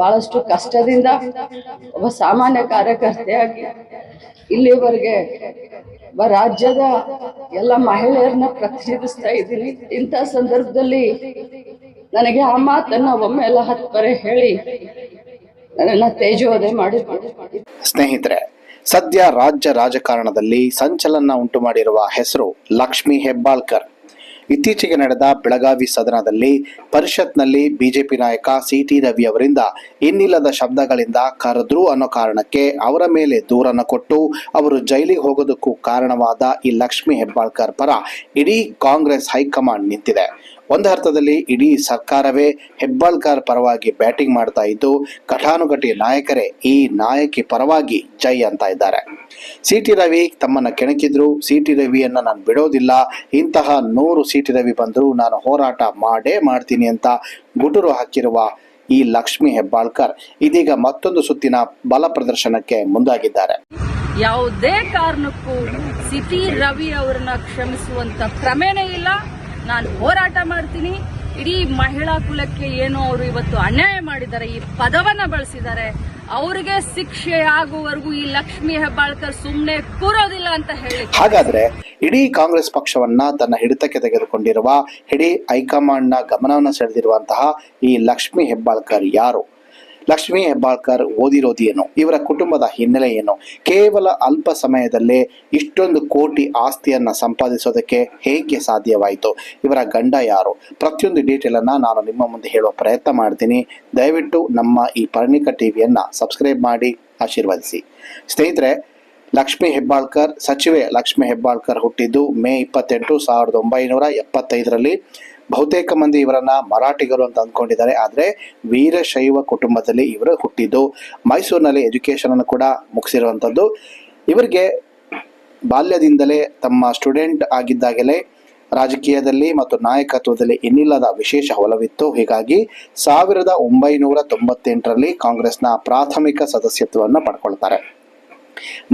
ಬಹಳಷ್ಟು ಕಷ್ಟದಿಂದ ಒಬ್ಬ ಸಾಮಾನ್ಯ ಕಾರ್ಯಕರ್ತೆಯಾಗಿ ಇಲ್ಲಿವರೆಗೆ ಒಬ್ಬ ರಾಜ್ಯದ ಎಲ್ಲ ಮಹಿಳೆಯರನ್ನ ಪ್ರತಿನಿಧಿಸ್ತಾ ಇದ್ದೀನಿ. ಇಂಥ ಸಂದರ್ಭದಲ್ಲಿ ನನಗೆ ಆ ಮಾತನ್ನ ಒಮ್ಮೆ ಎಲ್ಲ ಹತ್ತು ಬರೆ ಹೇಳಿ ನನ್ನ ತೇಜೋದೆ ಮಾಡಿ ಸ್ನೇಹಿತರೆ, ಸದ್ಯ ರಾಜ್ಯ ರಾಜಕಾರಣದಲ್ಲಿ ಸಂಚಲನ ಉಂಟು ಮಾಡಿರುವ ಹೆಸರು ಲಕ್ಷ್ಮಿ ಹೆಬ್ಬಾಳ್ಕರ್. ಇತ್ತೀಚೆಗೆ ನಡೆದ ಬೆಳಗಾವಿ ಸದನದಲ್ಲಿ ಪರಿಷತ್ನಲ್ಲಿ ಬಿಜೆಪಿ ನಾಯಕ ಸಿಟಿ ರವಿ ಅವರಿಂದ ಇನ್ನಿಲ್ಲದ ಶಬ್ದಗಳಿಂದ ಕರೆದ್ರು ಅನ್ನೋ ಕಾರಣಕ್ಕೆ ಅವರ ಮೇಲೆ ದೂರನ್ನು ಕೊಟ್ಟು ಅವರು ಜೈಲಿಗೆ ಹೋಗೋದಕ್ಕೂ ಕಾರಣವಾದ ಈ ಲಕ್ಷ್ಮಿ ಹೆಬ್ಬಾಳ್ಕರ್ ಪರ ಇಡೀ ಕಾಂಗ್ರೆಸ್ ಹೈಕಮಾಂಡ್ ನಿಂತಿದೆ. ಒಂದು ಅರ್ಥದಲ್ಲಿ ಇಡೀ ಸರ್ಕಾರವೇ ಹೆಬ್ಬಾಳ್ಕರ್ ಪರವಾಗಿ ಬ್ಯಾಟಿಂಗ್ ಮಾಡ್ತಾ ಇದ್ದು, ಘಟಾನುಘಟಿ ನಾಯಕರೇ ಈ ನಾಯಕಿ ಪರವಾಗಿ ಜೈ ಅಂತ ಇದ್ದಾರೆ. ಸಿ ಟಿ ರವಿ ತಮ್ಮನ್ನ ಕೆಣಕಿದ್ರು. ಸಿ ಟಿ ರವಿಯನ್ನ ನಾನು ಬಿಡೋದಿಲ್ಲ. ಇಂತಹ ನೂರು ಸಿ ಟಿ ರವಿ ಬಂದರೂ ನಾನು ಹೋರಾಟ ಮಾಡೇ ಮಾಡ್ತೀನಿ ಅಂತ ಗುಟುರು ಹಾಕಿರುವ ಈ ಲಕ್ಷ್ಮಿ ಹೆಬ್ಬಾಳ್ಕರ್ ಇದೀಗ ಮತ್ತೊಂದು ಸುತ್ತಿನ ಬಲ ಪ್ರದರ್ಶನಕ್ಕೆ ಮುಂದಾಗಿದ್ದಾರೆ. ಯಾವುದೇ ಕಾರಣಕ್ಕೂ ಸಿಟಿ ರವಿ ಅವರನ್ನ ಕ್ಷಮಿಸುವಂತ ಕ್ರಮೇನೇ ಇಲ್ಲ. ನಾನು ಹೋರಾಟ ಮಾಡ್ತೀನಿ. ಇಡೀ ಮಹಿಳಾ ಕುಲಕ್ಕೆ ಏನು ಅವರು ಇವತ್ತು ಅನ್ಯಾಯ ಮಾಡಿದ್ದಾರೆ. ಈ ಪದವನ್ನ ಬಳಸಿದ್ದಾರೆ. ಅವರಿಗೆ ಶಿಕ್ಷೆ ಆಗುವವರೆಗೂ ಈ ಲಕ್ಷ್ಮಿ ಹೆಬ್ಬಾಳ್ಕರ್ ಸುಮ್ಮನೆ ಕೂರೋದಿಲ್ಲ ಅಂತ ಹೇಳಿ. ಹಾಗಾದ್ರೆ ಇಡೀ ಕಾಂಗ್ರೆಸ್ ಪಕ್ಷವನ್ನ ತನ್ನ ಹಿಡಿತಕ್ಕೆ ತೆಗೆದುಕೊಂಡಿರುವ ಇಡೀ ಹೈಕಮಾಂಡ್ನ ಗಮನವನ್ನು ಸೆಳೆದಿರುವಂತಹ ಈ ಲಕ್ಷ್ಮಿ ಹೆಬ್ಬಾಳ್ಕರ್ ಯಾರು? ಲಕ್ಷ್ಮಿ ಹೆಬ್ಬಾಳ್ಕರ್ ಓದಿರೋದೇನು? ಇವರ ಕುಟುಂಬದ ಹಿನ್ನೆಲೆ ಏನು? ಕೇವಲ ಅಲ್ಪ ಸಮಯದಲ್ಲೇ ಇಷ್ಟೊಂದು ಕೋಟಿ ಆಸ್ತಿಯನ್ನ ಸಂಪಾದಿಸೋದಕ್ಕೆ ಹೇಗೆ ಸಾಧ್ಯವಾಯಿತು? ಇವರ ಗಂಡ ಯಾರು? ಪ್ರತಿಯೊಂದು ಡೀಟೇಲನ್ನು ನಾನು ನಿಮ್ಮ ಮುಂದೆ ಹೇಳುವ ಪ್ರಯತ್ನ ಮಾಡ್ತೀನಿ. ದಯವಿಟ್ಟು ನಮ್ಮ ಈ ಪರ್ಣಿಕ ಟಿವಿಯನ್ನು ಸಬ್ಸ್ಕ್ರೈಬ್ ಮಾಡಿ, ಆಶೀರ್ವದಿಸಿ. ಸ್ನೇಹಿತರೆ, ಲಕ್ಷ್ಮಿ ಹೆಬ್ಬಾಳ್ಕರ್, ಸಚಿವೆ ಲಕ್ಷ್ಮಿ ಹೆಬ್ಬಾಳ್ಕರ್ ಹುಟ್ಟಿದ್ದು ಮೇ ಇಪ್ಪತ್ತೆಂಟು, ಸಾವಿರದ ಒಂಬೈನೂರ ಎಪ್ಪತ್ತೈದರಲ್ಲಿ. ಬಹುತೇಕ ಮಂದಿ ಇವರನ್ನ ಮರಾಠಿಗರು ಅಂತ ಅಂದ್ಕೊಂಡಿದ್ದಾರೆ. ಆದರೆ ವೀರಶೈವ ಕುಟುಂಬದಲ್ಲಿ ಇವರು ಹುಟ್ಟಿದ್ದು. ಮೈಸೂರಿನಲ್ಲಿ ಎಜುಕೇಶನ್ ಅನ್ನು ಕೂಡ ಮುಗಿಸಿರುವಂಥದ್ದು. ಇವರಿಗೆ ಬಾಲ್ಯದಿಂದಲೇ ತಮ್ಮ ಸ್ಟೂಡೆಂಟ್ ಆಗಿದ್ದಾಗಲೇ ರಾಜಕೀಯದಲ್ಲಿ ಮತ್ತು ನಾಯಕತ್ವದಲ್ಲಿ ಇನ್ನಿಲ್ಲದ ವಿಶೇಷ ಒಲವಿತ್ತು. ಹೀಗಾಗಿ ಸಾವಿರದ ಒಂಬೈನೂರ ತೊಂಬತ್ತೆಂಟರಲ್ಲಿ ಕಾಂಗ್ರೆಸ್ನ ಪ್ರಾಥಮಿಕ ಸದಸ್ಯತ್ವವನ್ನು ಪಡ್ಕೊಳ್ತಾರೆ.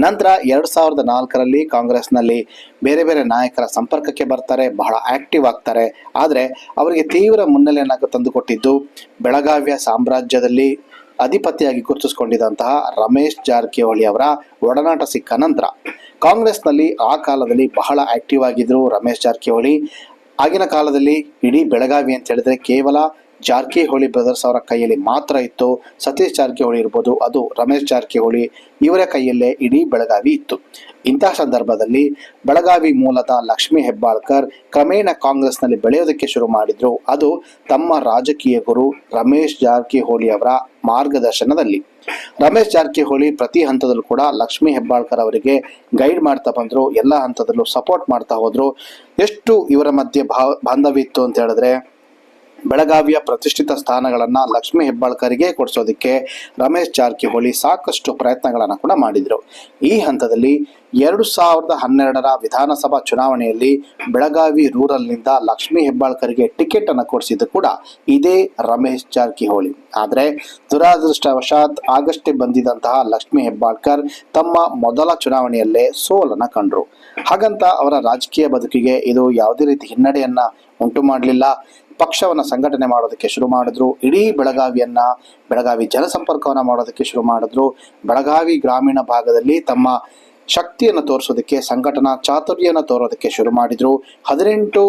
ನಂತರ ಎರಡು ಸಾವಿರದ ನಾಲ್ಕರಲ್ಲಿ ಕಾಂಗ್ರೆಸ್ನಲ್ಲಿ ಬೇರೆ ಬೇರೆ ನಾಯಕರ ಸಂಪರ್ಕಕ್ಕೆ ಬರ್ತಾರೆ, ಬಹಳ ಆಕ್ಟಿವ್ ಆಗ್ತಾರೆ. ಆದರೆ ಅವರಿಗೆ ತೀವ್ರ ಮುನ್ನೆಲೆಯನ್ನು ತಂದುಕೊಟ್ಟಿದ್ದು ಬೆಳಗಾವಿಯ ಸಾಮ್ರಾಜ್ಯದಲ್ಲಿ ಅಧಿಪತಿಯಾಗಿ ಗುರುತಿಸಿಕೊಂಡಿದ್ದಂತಹ ರಮೇಶ್ ಜಾರಕಿಹೊಳಿ ಅವರ ಒಡನಾಟ ಸಿಕ್ಕ ನಂತರ ಕಾಂಗ್ರೆಸ್ನಲ್ಲಿ ಆ ಕಾಲದಲ್ಲಿ ಬಹಳ ಆಕ್ಟಿವ್ ಆಗಿದ್ದರು ರಮೇಶ್ ಜಾರಕಿಹೊಳಿ. ಆಗಿನ ಕಾಲದಲ್ಲಿ ಇಡೀ ಬೆಳಗಾವಿ ಅಂತ ಹೇಳಿದ್ರೆ ಕೇವಲ ಜಾರಕಿಹೊಳಿ ಬ್ರದರ್ಸ್ ಅವರ ಕೈಯಲ್ಲಿ ಮಾತ್ರ ಇತ್ತು. ಸತೀಶ್ ಜಾರಕಿಹೊಳಿ ಇರ್ಬೋದು, ಅದು ರಮೇಶ್ ಜಾರಕಿಹೊಳಿ ಇವರ ಕೈಯಲ್ಲೇ ಇಡೀ ಬೆಳಗಾವಿ ಇತ್ತು. ಇಂತಹ ಸಂದರ್ಭದಲ್ಲಿ ಬೆಳಗಾವಿ ಮೂಲದ ಲಕ್ಷ್ಮಿ ಹೆಬ್ಬಾಳ್ಕರ್ ಕ್ರಮೇಣ ಕಾಂಗ್ರೆಸ್ನಲ್ಲಿ ಬೆಳೆಯೋದಕ್ಕೆ ಶುರು ಮಾಡಿದ್ರು. ಅದು ತಮ್ಮ ರಾಜಕೀಯ ಗುರು ರಮೇಶ್ ಜಾರಕಿಹೊಳಿ ಅವರ ಮಾರ್ಗದರ್ಶನದಲ್ಲಿ. ರಮೇಶ್ ಜಾರಕಿಹೊಳಿ ಪ್ರತಿ ಹಂತದಲ್ಲೂ ಕೂಡ ಲಕ್ಷ್ಮಿ ಹೆಬ್ಬಾಳ್ಕರ್ ಅವರಿಗೆ ಗೈಡ್ ಮಾಡ್ತಾ ಬಂದ್ರು, ಎಲ್ಲ ಹಂತದಲ್ಲೂ ಸಪೋರ್ಟ್ ಮಾಡ್ತಾ ಹೋದ್ರು. ಎಷ್ಟು ಇವರ ಮಧ್ಯೆ ಬಾಂಧವ್ಯ ಇತ್ತು ಅಂತ ಹೇಳಿದ್ರೆ ಬೆಳಗಾವಿಯ ಪ್ರತಿಷ್ಠಿತ ಸ್ಥಾನಗಳನ್ನು ಲಕ್ಷ್ಮಿ ಹೆಬ್ಬಾಳ್ಕರಿಗೆ ಕೊಡಿಸೋದಕ್ಕೆ ರಮೇಶ್ ಜಾರಕಿಹೊಳಿ ಸಾಕಷ್ಟು ಪ್ರಯತ್ನಗಳನ್ನು ಕೂಡ ಮಾಡಿದರು. ಈ ಹಂತದಲ್ಲಿ ಎರಡು ಸಾವಿರದ ಹನ್ನೆರಡರ ವಿಧಾನಸಭಾ ಚುನಾವಣೆಯಲ್ಲಿ ಬೆಳಗಾವಿ ರೂರಲ್ನಿಂದ ಲಕ್ಷ್ಮಿ ಹೆಬ್ಬಾಳ್ಕರಿಗೆ ಟಿಕೆಟ್ ಅನ್ನು ಕೊಡಿಸಿದ್ದು ಕೂಡ ಇದೇ ರಮೇಶ್ ಜಾರಕಿಹೊಳಿ. ಆದರೆ ದುರಾದೃಷ್ಟವಶಾತ್ ಆಗಷ್ಟೇ ಬಂದಿದ್ದಂತಹ ಲಕ್ಷ್ಮಿ ಹೆಬ್ಬಾಳ್ಕರ್ ತಮ್ಮ ಮೊದಲ ಚುನಾವಣೆಯಲ್ಲೇ ಸೋಲನ್ನು ಕಂಡ್ರು. ಹಾಗಂತ ಅವರ ರಾಜಕೀಯ ಬದುಕಿಗೆ ಇದು ಯಾವುದೇ ರೀತಿ ಹಿನ್ನಡೆಯನ್ನ ಉಂಟು ಮಾಡಲಿಲ್ಲ. ಪಕ್ಷವನ್ನ ಸಂಘಟನೆ ಮಾಡೋದಕ್ಕೆ ಶುರು ಮಾಡಿದ್ರು. ಇಡೀ ಬೆಳಗಾವಿಯನ್ನ, ಬೆಳಗಾವಿ ಜನಸಂಪರ್ಕವನ್ನ ಮಾಡೋದಕ್ಕೆ ಶುರು ಮಾಡಿದ್ರು. ಬೆಳಗಾವಿ ಗ್ರಾಮೀಣ ಭಾಗದಲ್ಲಿ ತಮ್ಮ ಶಕ್ತಿಯನ್ನು ತೋರಿಸೋದಕ್ಕೆ, ಸಂಘಟನಾ ಚಾತುರ್ಯನ ತೋರೋದಕ್ಕೆ ಶುರು ಮಾಡಿದ್ರು. ಹದಿನೆಂಟು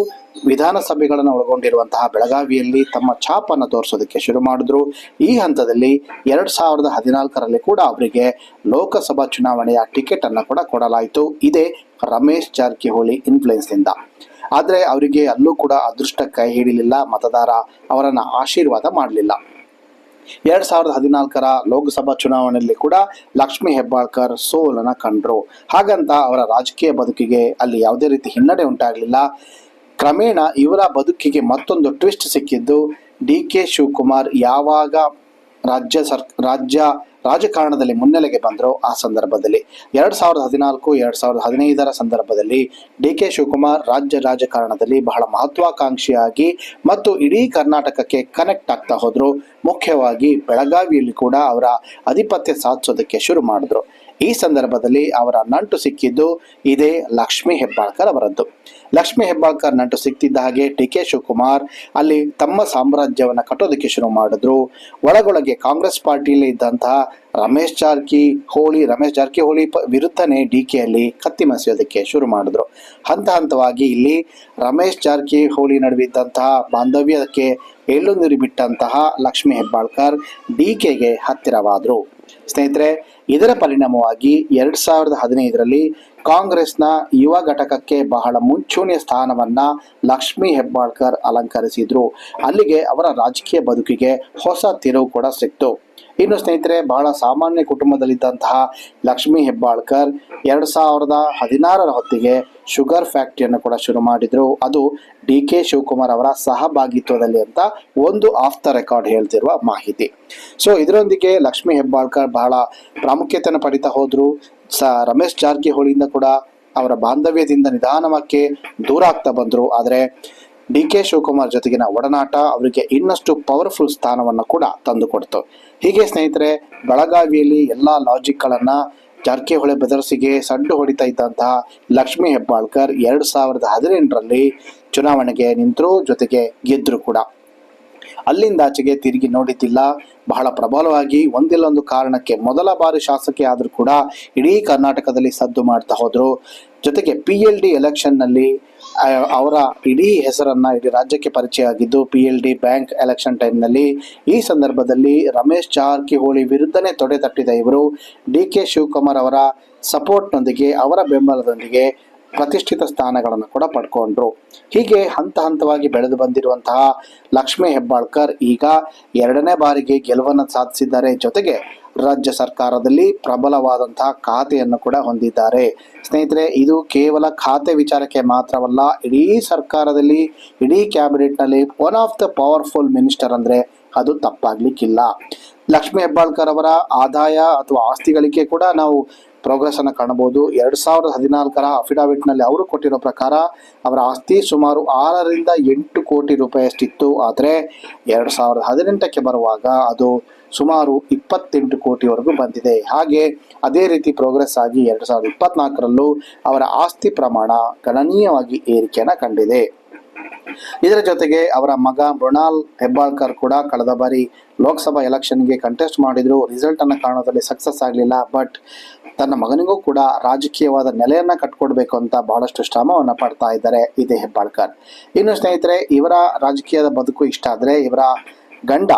ವಿಧಾನಸಭೆಗಳನ್ನು ಒಳಗೊಂಡಿರುವಂತಹ ಬೆಳಗಾವಿಯಲ್ಲಿ ತಮ್ಮ ಛಾಪನ್ನು ತೋರಿಸೋದಕ್ಕೆ ಶುರು ಮಾಡಿದ್ರು. ಈ ಹಂತದಲ್ಲಿ ಎರಡ್ ಸಾವಿರದ ಹದಿನಾಲ್ಕರಲ್ಲಿ ಕೂಡ ಅವರಿಗೆ ಲೋಕಸಭಾ ಚುನಾವಣೆಯ ಟಿಕೆಟ್ ಅನ್ನು ಕೂಡ ಕೊಡಲಾಯಿತು. ಇದೇ ರಮೇಶ್ ಜಾರಕಿಹೊಳಿ ಇನ್ಫ್ಲುಯೆನ್ಸ್ನಿಂದ ಆದರೆ ಅವರಿಗೆ ಅಲ್ಲೂ ಕೂಡ ಅದೃಷ್ಟ ಕೈ ಹಿಡಿಲಿಲ್ಲ ಮತದಾರ ಅವರನ್ನು ಆಶೀರ್ವಾದ ಮಾಡಲಿಲ್ಲ. ಎರಡ್ ಸಾವಿರದ ಹದಿನಾಲ್ಕರ ಲೋಕಸಭಾ ಚುನಾವಣೆಯಲ್ಲಿ ಕೂಡ ಲಕ್ಷ್ಮಿ ಹೆಬ್ಬಾಳ್ಕರ್ ಸೋಲನ್ನ ಕಂಡ್ರು. ಹಾಗಂತ ಅವರ ರಾಜಕೀಯ ಬದುಕಿಗೆ ಅಲ್ಲಿ ಯಾವುದೇ ರೀತಿ ಹಿನ್ನಡೆ ಉಂಟಾಗಲಿಲ್ಲ. ಕ್ರಮೇಣ ಇವರ ಬದುಕಿಗೆ ಮತ್ತೊಂದು ಟ್ವಿಸ್ಟ್ ಸಿಕ್ಕಿದ್ದು ಡಿ ಕೆ ಶಿವಕುಮಾರ್ ಯಾವಾಗ ರಾಜ್ಯ ಸರ್, ರಾಜ್ಯ ರಾಜಕಾರಣದಲ್ಲಿ ಮುನ್ನೆಲೆಗೆ ಬಂದರು ಆ ಸಂದರ್ಭದಲ್ಲಿ. ಎರಡ್ ಸಾವಿರದ ಹದಿನಾಲ್ಕು, ಎರಡ್ ಸಾವಿರದ ಹದಿನೈದರ ಸಂದರ್ಭದಲ್ಲಿ ಡಿ ಕೆ ಶಿವಕುಮಾರ್ ರಾಜ್ಯ ರಾಜಕಾರಣದಲ್ಲಿ ಬಹಳ ಮಹತ್ವಾಕಾಂಕ್ಷಿಯಾಗಿ ಮತ್ತು ಇಡೀ ಕರ್ನಾಟಕಕ್ಕೆ ಕನೆಕ್ಟ್ ಆಗ್ತಾ ಹೋದರು. ಮುಖ್ಯವಾಗಿ ಬೆಳಗಾವಿಯಲ್ಲಿ ಕೂಡ ಅವರ ಆಧಿಪತ್ಯ ಸಾಧಿಸೋದಕ್ಕೆ ಶುರು ಮಾಡಿದ್ರು. ಈ ಸಂದರ್ಭದಲ್ಲಿ ಅವರ ನಂಟು ಸಿಕ್ಕಿದ್ದು ಇದೇ ಲಕ್ಷ್ಮಿ ಹೆಬ್ಬಾಳ್ಕರ್ ಅವರದ್ದು. ಲಕ್ಷ್ಮೀ ಹೆಬ್ಬಾಳ್ಕರ್ ನಂಟು ಸಿಕ್ತಿದ್ದ ಹಾಗೆ ಡಿ ಕೆ ಶಿವಕುಮಾರ್ ಅಲ್ಲಿ ತಮ್ಮ ಸಾಮ್ರಾಜ್ಯವನ್ನು ಕಟ್ಟೋದಕ್ಕೆ ಶುರು ಮಾಡಿದ್ರು. ಒಳಗೊಳಗೆ ಕಾಂಗ್ರೆಸ್ ಪಾರ್ಟಿಯಲ್ಲಿ ಇದ್ದಂತಹ ರಮೇಶ್ ಜಾರಕಿ ಹೋಳಿ ರಮೇಶ್ ಜಾರಕಿಹೊಳಿ ಪ ವಿರುದ್ಧನೇ ಡಿ ಕೆಯಲ್ಲಿ ಕತ್ತಿ ಮಸೆಯೋದಕ್ಕೆ ಶುರು ಮಾಡಿದ್ರು. ಹಂತ ಹಂತವಾಗಿ ಇಲ್ಲಿ ರಮೇಶ್ ಜಾರಕಿಹೊಳಿ ನಡುವಿದ್ದಂತಹ ಬಾಂಧವ್ಯಕ್ಕೆ ಎಳ್ಳು ನೀರು ಬಿಟ್ಟಂತಹ ಲಕ್ಷ್ಮೀ ಹೆಬ್ಬಾಳ್ಕರ್ ಡಿ ಕೆಗೆ ಹತ್ತಿರವಾದರು. ಸ್ನೇಹಿತರೆ, ಇದರ ಪರಿಣಾಮವಾಗಿ ಎರಡ್ ಸಾವಿರದ ಹದಿನೈದರಲ್ಲಿ ಕಾಂಗ್ರೆಸ್ನ ಯುವ ಘಟಕಕ್ಕೆ ಬಹಳ ಮುಂಚೂಣಿಯ ಸ್ಥಾನವನ್ನ ಲಕ್ಷ್ಮೀ ಹೆಬ್ಬಾಳ್ಕರ್ ಅಲಂಕರಿಸಿದ್ರು. ಅಲ್ಲಿಗೆ ಅವರ ರಾಜಕೀಯ ಬದುಕಿಗೆ ಹೊಸ ತಿರುವು ಕೂಡ ಸಿಕ್ತು. ಇನ್ನು ಸ್ನೇಹಿತರೆ, ಬಹಳ ಸಾಮಾನ್ಯ ಕುಟುಂಬದಲ್ಲಿದ್ದಂತಹ ಲಕ್ಷ್ಮೀ ಹೆಬ್ಬಾಳ್ಕರ್ ಎರಡು ಸಾವಿರದ ಹದಿನಾರರ ಹೊತ್ತಿಗೆ ಶುಗರ್ ಫ್ಯಾಕ್ಟ್ರಿಯನ್ನು ಕೂಡ ಶುರು ಮಾಡಿದ್ರು. ಅದು ಡಿ ಕೆ ಶಿವಕುಮಾರ್ ಅವರ ಸಹಭಾಗಿತ್ವದಲ್ಲಿ ಅಂತ ಒಂದು ಆಫ್ ದ ರೆಕಾರ್ಡ್ ಹೇಳ್ತಿರುವ ಮಾಹಿತಿ. ಸೊ, ಇದರೊಂದಿಗೆ ಲಕ್ಷ್ಮೀ ಹೆಬ್ಬಾಳ್ಕರ್ ಬಹಳ ಪ್ರಾಮುಖ್ಯತೆಯನ್ನು ಪಡಿತಾ ಹೋದ್ರು. ಸ, ರಮೇಶ್ ಜಾರಕಿಹೊಳಿಯಿಂದ ಕೂಡ ಅವರ ಬಾಂಧವ್ಯದಿಂದ ನಿಧಾನವಾಗಿ ದೂರ ಆಗ್ತಾ ಬಂದ್ರು. ಆದರೆ ಡಿ ಕೆ ಶಿವಕುಮಾರ್ ಜೊತೆಗಿನ ಒಡನಾಟ ಅವರಿಗೆ ಇನ್ನಷ್ಟು ಪವರ್ಫುಲ್ ಸ್ಥಾನವನ್ನು ಕೂಡ ತಂದುಕೊಡ್ತು. ಹೀಗೆ ಸ್ನೇಹಿತರೆ, ಬೆಳಗಾವಿಯಲ್ಲಿ ಎಲ್ಲ ಲಾಜಿಕ್ಗಳನ್ನು ಜಾರಕಿಹೊಳಿ ಬೆದರ್ಸಿಗೆ ಸಡ್ಡು ಹೊಡಿತಾ ಇದ್ದಂತಹ ಲಕ್ಷ್ಮೀ ಹೆಬ್ಬಾಳ್ಕರ್ ಎರಡು ಸಾವಿರದ ಹದಿನೆಂಟರಲ್ಲಿ ಚುನಾವಣೆಗೆ ನಿಂತರು ಜೊತೆಗೆ ಗೆದ್ರು ಕೂಡ. ಅಲ್ಲಿಂದಾಚೆಗೆ ತಿರುಗಿ ನೋಡಿದ್ದಿಲ್ಲ. ಬಹಳ ಪ್ರಬಲವಾಗಿ ಒಂದಿಲ್ಲೊಂದು ಕಾರಣಕ್ಕೆ ಮೊದಲ ಬಾರಿ ಶಾಸಕಿ ಆದರೂ ಕೂಡ ಇಡೀ ಕರ್ನಾಟಕದಲ್ಲಿ ಸದ್ದು ಮಾಡ್ತಾ ಹೋದ್ರು. ಜೊತೆಗೆ ಪಿ ಎಲ್ ಡಿ ಎಲೆಕ್ಷನ್ನಲ್ಲಿ ಅವರ ಇಡೀ ಹೆಸರನ್ನ ಇಡೀ ರಾಜ್ಯಕ್ಕೆ ಪರಿಚಯ ಆಗಿದ್ದು P L D bank election ಟೈಮ್ನಲ್ಲಿ ಈ ಸಂದರ್ಭದಲ್ಲಿ ರಮೇಶ್ ಜಾರಕಿಹೊಳಿ ವಿರುದ್ಧನೇ ತೊಡೆ ತಟ್ಟಿದ ಇವರು ಡಿ ಕೆ ಶಿವಕುಮಾರ್ ಅವರ ಸಪೋರ್ಟ್ನೊಂದಿಗೆ ಅವರ ಬೆಂಬಲದೊಂದಿಗೆ ಪ್ರತಿಷ್ಠಿತ ಸ್ಥಾನಗಳನ್ನು ಕೂಡ ಪಡ್ಕೊಂಡ್ರು. ಹೀಗೆ ಹಂತ ಹಂತವಾಗಿ ಬೆಳೆದು ಬಂದಿರುವಂತಹ ಲಕ್ಷ್ಮೀ ಹೆಬ್ಬಾಳ್ಕರ್ ಈಗ ಎರಡನೇ ಬಾರಿಗೆ ಗೆಲುವನ್ನು ಸಾಧಿಸಿದ್ದಾರೆ. ಜೊತೆಗೆ ರಾಜ್ಯ ಸರ್ಕಾರದಲ್ಲಿ ಪ್ರಬಲವಾದಂತಹ ಖಾತೆಯನ್ನು ಕೂಡ ಹೊಂದಿದ್ದಾರೆ. ಸ್ನೇಹಿತರೆ, ಇದು ಕೇವಲ ಖಾತೆ ವಿಚಾರಕ್ಕೆ ಮಾತ್ರವಲ್ಲ, ಇಡೀ ಸರ್ಕಾರದಲ್ಲಿ, ಇಡೀ ಕ್ಯಾಬಿನೆಟ್ನಲ್ಲಿ one of the powerful minister ಅಂದ್ರೆ ಅದು ತಪ್ಪಾಗ್ಲಿಕ್ಕಿಲ್ಲ. ಲಕ್ಷ್ಮೀ ಹೆಬ್ಬಾಳ್ಕರ್ ಅವರ ಆದಾಯ ಅಥವಾ ಆಸ್ತಿಗಳಿಕೆ ಕೂಡ ನಾವು ಪ್ರೋಗ್ರೆಸ್ ಅನ್ನು ಕಾಣಬಹುದು. ಎರಡ್ ಸಾವಿರದ ಹದಿನಾಲ್ಕರ ಅಫಿಡಾವಿಟ್ನಲ್ಲಿ ಅವರು ಕೊಟ್ಟಿರೋ ಪ್ರಕಾರ ಅವರ ಆಸ್ತಿ ಸುಮಾರು ಆರರಿಂದ ಎಂಟು ಕೋಟಿ ರೂಪಾಯಿಯಷ್ಟಿತ್ತು. ಆದರೆ ಎರಡ್ ಸಾವಿರದ ಹದಿನೆಂಟಕ್ಕೆ ಬರುವಾಗ ಅದು ಸುಮಾರು ಇಪ್ಪತ್ತೆಂಟು ಕೋಟಿವರೆಗೂ ಬಂದಿದೆ. ಹಾಗೆ ಅದೇ ರೀತಿ ಪ್ರೋಗ್ರೆಸ್ ಆಗಿ ಎರಡ್ ಸಾವಿರದ ಇಪ್ಪತ್ನಾಲ್ಕರಲ್ಲೂ ಅವರ ಆಸ್ತಿ ಪ್ರಮಾಣ ಗಣನೀಯವಾಗಿ ಏರಿಕೆಯನ್ನು ಕಂಡಿದೆ. ಇದರ ಜೊತೆಗೆ ಅವರ ಮಗ ಮೃಣಾಲ್ ಹೆಬ್ಬಾಳ್ಕರ್ ಕೂಡ ಕಳೆದ ಬಾರಿ ಲೋಕಸಭಾ ಎಲೆಕ್ಷನ್ಗೆ ಕಂಟೆಸ್ಟ್ ಮಾಡಿದ್ರು. ರಿಸಲ್ಟ್ ಅನ್ನ ಕಾರಣದಲ್ಲಿ ಸಕ್ಸಸ್ ಆಗಲಿಲ್ಲ. ಬಟ್ ತನ್ನ ಮಗನಿಗೂ ಕೂಡ ರಾಜಕೀಯವಾದ ನೆಲೆಯನ್ನ ಕಟ್ಕೊಡ್ಬೇಕು ಅಂತ ಬಹಳಷ್ಟು ಶ್ರಮವನ್ನು ಪಡ್ತಾ ಇದ್ದಾರೆ ಇದೇ ಹೆಬ್ಬಾಳ್ಕರ್. ಇನ್ನು ಸ್ನೇಹಿತರೆ, ಇವರ ರಾಜಕೀಯದ ಬದುಕು ಇಷ್ಟ ಆದರೆ ಇವರ ಗಂಡ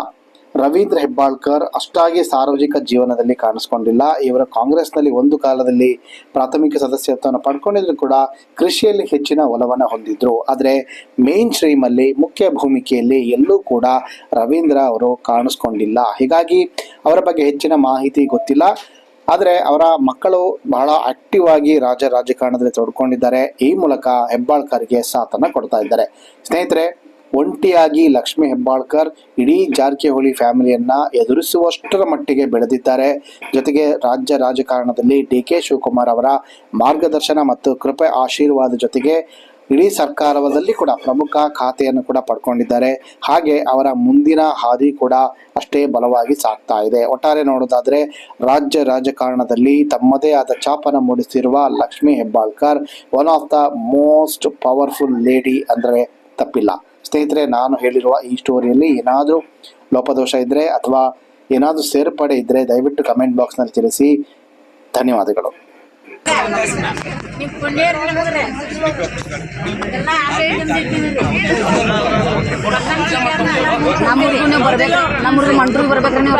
ರವೀಂದ್ರ ಹೆಬ್ಬಾಳ್ಕರ್ ಅಷ್ಟಾಗಿ ಸಾರ್ವಜನಿಕ ಜೀವನದಲ್ಲಿ ಕಾಣಿಸ್ಕೊಂಡಿಲ್ಲ. ಇವರು ಕಾಂಗ್ರೆಸ್ನಲ್ಲಿ ಒಂದು ಕಾಲದಲ್ಲಿ ಪ್ರಾಥಮಿಕ ಸದಸ್ಯತ್ವವನ್ನು ಪಡ್ಕೊಂಡಿದ್ರು ಕೂಡ ಕೃಷಿಯಲ್ಲಿ ಹೆಚ್ಚಿನ ಒಲವನ್ನು ಹೊಂದಿದ್ರು. ಆದರೆ ಮೇನ್ ಸ್ಟ್ರೀಮ್ ಅಲ್ಲಿ ಮುಖ್ಯ ಭೂಮಿಕೆಯಲ್ಲಿ ಎಲ್ಲೂ ಕೂಡ ರವೀಂದ್ರ ಅವರು ಕಾಣಿಸ್ಕೊಂಡಿಲ್ಲ. ಹೀಗಾಗಿ ಅವರ ಬಗ್ಗೆ ಹೆಚ್ಚಿನ ಮಾಹಿತಿ ಗೊತ್ತಿಲ್ಲ. ಆದರೆ ಅವರ ಮಕ್ಕಳು ಬಹಳ ಆಕ್ಟಿವ್ ಆಗಿ ರಾಜ ರಾಜಕಾರಣದಲ್ಲಿ ತೊಡ್ಕೊಂಡಿದ್ದಾರೆ. ಈ ಮೂಲಕ ಹೆಬ್ಬಾಳ್ಕರ್ಗೆ ಸಾಥನ್ನು ಕೊಡ್ತಾ ಇದ್ದಾರೆ. ಸ್ನೇಹಿತರೆ ಒಂಟಿಯಾಗಿ ಲಕ್ಷ್ಮಿ ಹೆಬ್ಬಾಳ್ಕರ್ ಇಡೀ ಜಾರಕಿಹೊಳಿ ಫ್ಯಾಮಿಲಿಯನ್ನ ಎದುರಿಸುವಷ್ಟರ ಮಟ್ಟಿಗೆ ಬೆಳೆದಿದ್ದಾರೆ. ಜೊತೆಗೆ ರಾಜ್ಯ ರಾಜಕಾರಣದಲ್ಲಿ ಡಿ ಕೆ ಶಿವಕುಮಾರ್ ಅವರ ಮಾರ್ಗದರ್ಶನ ಮತ್ತು ಕೃಪೆ ಆಶೀರ್ವಾದ ಜೊತೆಗೆ ಇಡೀ ಸರ್ಕಾರದಲ್ಲಿ ಕೂಡ ಪ್ರಮುಖ ಖಾತೆಯನ್ನು ಕೂಡ ಪಡ್ಕೊಂಡಿದ್ದಾರೆ. ಹಾಗೆ ಅವರ ಮುಂದಿನ ಹಾದಿ ಕೂಡ ಅಷ್ಟೇ ಬಲವಾಗಿ ಸಾಗ್ತಾ ಇದೆ. ಒಟ್ಟಾರೆ ನೋಡೋದಾದ್ರೆ ರಾಜ್ಯ ರಾಜಕಾರಣದಲ್ಲಿ ತಮ್ಮದೇ ಆದ ಚಾಪನ ಮೂಡಿಸಿರುವ Lakshmi Hebbalkar one of the most powerful lady ಅಂದರೆ ತಪ್ಪಿಲ್ಲ. ಸ್ನೇಹಿತರೆ ನಾನು ಹೇಳಿರುವ ಈ ಸ್ಟೋರಿಯಲ್ಲಿ ಏನಾದರೂ ಲೋಪದೋಷ ಇದ್ದರೆ ಅಥವಾ ಏನಾದರೂ ಸೇರ್ಪಡೆ ಇದ್ದರೆ ದಯವಿಟ್ಟು ಕಮೆಂಟ್ ಬಾಕ್ಸ್ನಲ್ಲಿ ತಿಳಿಸಿ. ಧನ್ಯವಾದಗಳು. ನಮ್ಮೂರ್ಗು ಬರ್ಬೇಕು ನಮ್ಮೂರ್ಗ ಮಂಡ್ರಿಗೆ ಬರ್ಬೇಕ್ರಿ ನೀವು